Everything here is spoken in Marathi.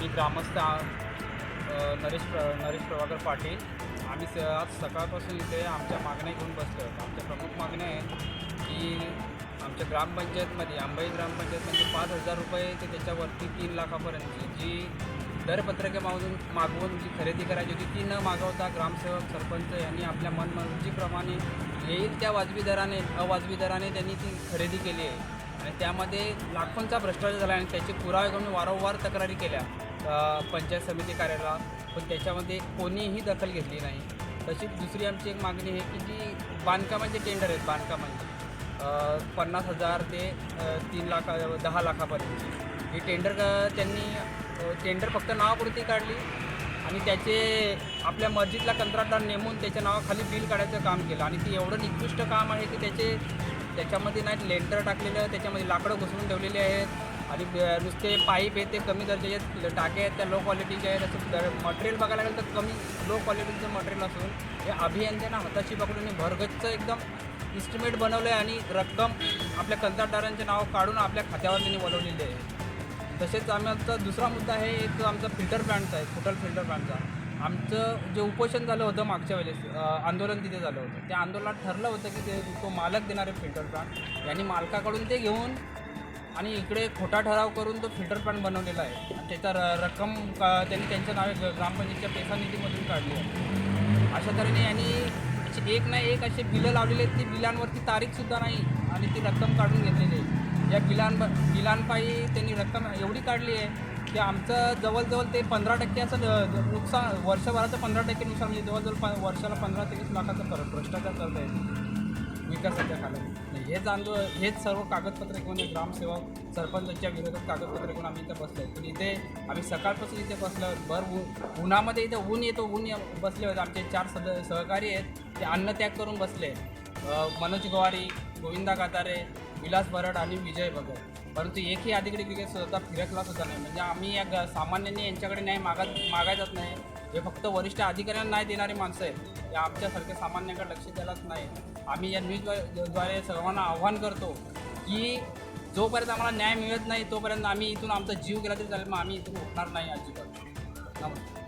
मी ग्रामस्थ नरेश प्र नरेश प्रभाकर पाटील. आम्ही स आज सकाळपासून इथे आमच्या मागण्या घेऊन बसलो आहोत. आमच्या प्रमुख मागण्या आहेत की आमच्या ग्रामपंचायतमध्ये अंबाई ग्रामपंचायतमध्ये पाच हजार रुपये ते त्याच्यावरती तीन लाखापर्यंत जी दरपत्रके मागून मागवून जी खरेदी करायची होती ती न मागवता ग्रामसेवक सरपंच यांनी आपल्या मनमर्जीप्रमाणे येईल त्या वाजवी दराने अवाजवी दराने त्यांनी ती खरेदी केली आहे. आणि त्यामध्ये लाखोंचा भ्रष्टाचार झाला आणि त्याचे पुरावे करून वारंवार तक्रारी केल्या. पंचायत समिती कार्यालयाला. पण त्याच्यामध्ये कोणीही दखल घेतली नाही. तशीच दुसरी आमची एक मागणी आहे की जी बांधकामाचे टेंडर आहेत बांधकामांचे. पन्नास हजार ते तीन लाखा दहा लाखापर्यंत. ही टेंडर त्यांनी टेंडर फक्त नावापुरती काढली आणि त्याचे आपल्या मर्जीतला कंत्राटदार नेमून त्याच्या नावाखाली बिल काढायचं काम केलं. आणि ते एवढं निकृष्ट काम आहे की त्याचे त्याच्यामध्ये नाही लेंटर टाकलेलं त्याच्यामध्ये लाकडं घुसवून ठेवलेले आहेत. आणि नुसते पाईप आहेत ते कमी दर्जाचे टाके आहेत त्या लो क्वालिटीचे आहेत. असं मटेरियल बघायला गेलं तर कमी लो क्वालिटीचं मटेरियल असून हे अभियंत्यांना हाताशी पकडून हे भरगच्च एकदम इस्टिमेट बनवलं आहे आणि रक्कम आपल्या कंत्राटदारांचे नाव काढून आपल्या खात्यावर त्यांनी वळवलेली आहे. तसेच आमचा दुसरा मुद्दा आहे एक आमचा फिल्टर प्लांटचा आहे टोटल फिल्टर प्लांटचा आमचं जे उपोषण झालं होतं मागच्या वेळेस आंदोलन तिथे झालं होतं. त्या आंदोलनात ठरलं होतं की ते तो मालक देणारे फिल्टर प्लांट यांनी मालकाकडून ते घेऊन आणि इकडे खोटा ठराव करून तो फिल्टर प्लांट बनवलेला आहे. आणि त्याचा र रक्कम का- त्यांनी त्यांच्या नावे ग- ग्रामपंचायतच्या पैसा निधीमधून काढली आहे. अशा तऱ्हेने यांनी असे एक ना एक असे बिलं लावलेले आहेत ती बिलांवरती तारीखसुद्धा नाही आणि ती रक्कम काढून घेतलेली आहे. या बिलां बिलांपायी त्यांनी रक्कम एवढी काढली आहे की आमचं जवळजवळ ते पंधरा टक्के असं ज- नुकसान वर्षभराचं पंधरा टक्के नुकसान म्हणजे जवळजवळ प वर्षाला पंधरा ते वीस लाखाचं फरक भ्रष्टाचार करत आहे विकासाच्या खाली हे जाणलो हेच सर्व कागदपत्रे घेऊन ग्रामसेवक सरपंचच्या विरोधात कागदपत्रे घेऊन आम्ही इथे बसलो पण इथे आम्ही सकाळपासून इथे बसलो भर ऊन उन्हामध्ये इथे ऊन येतो ऊन बसले होते आमचे चार सद सहकारी आहेत ते अन्नत्याग करून बसले. मनोज गवारी गोविंदा कातारे विलास बरड आणि विजय भगत. परंतु एकही अधिकारी क्रिकेट स्वतः फिरकलाच होता नाही. म्हणजे आम्ही या ग- सामान्यांनी यांच्याकडे न्याय मागत मागायचाच नाही. हे फक्त वरिष्ठ अधिकाऱ्यांना नाही देणारी माणसं आहेत. या आमच्यासारख्या सामान्यांकडे लक्ष द्यायलाच नाही. आम्ही या न्यूजद्वारे सर्वांना आव्हान करतो की जोपर्यंत आम्हाला न्याय मिळत नाही तोपर्यंत आम्ही इथून आमचा जीव गेला तरी चालेल मग आम्ही इथून उठणार नाही अजिबात. नमस्कार.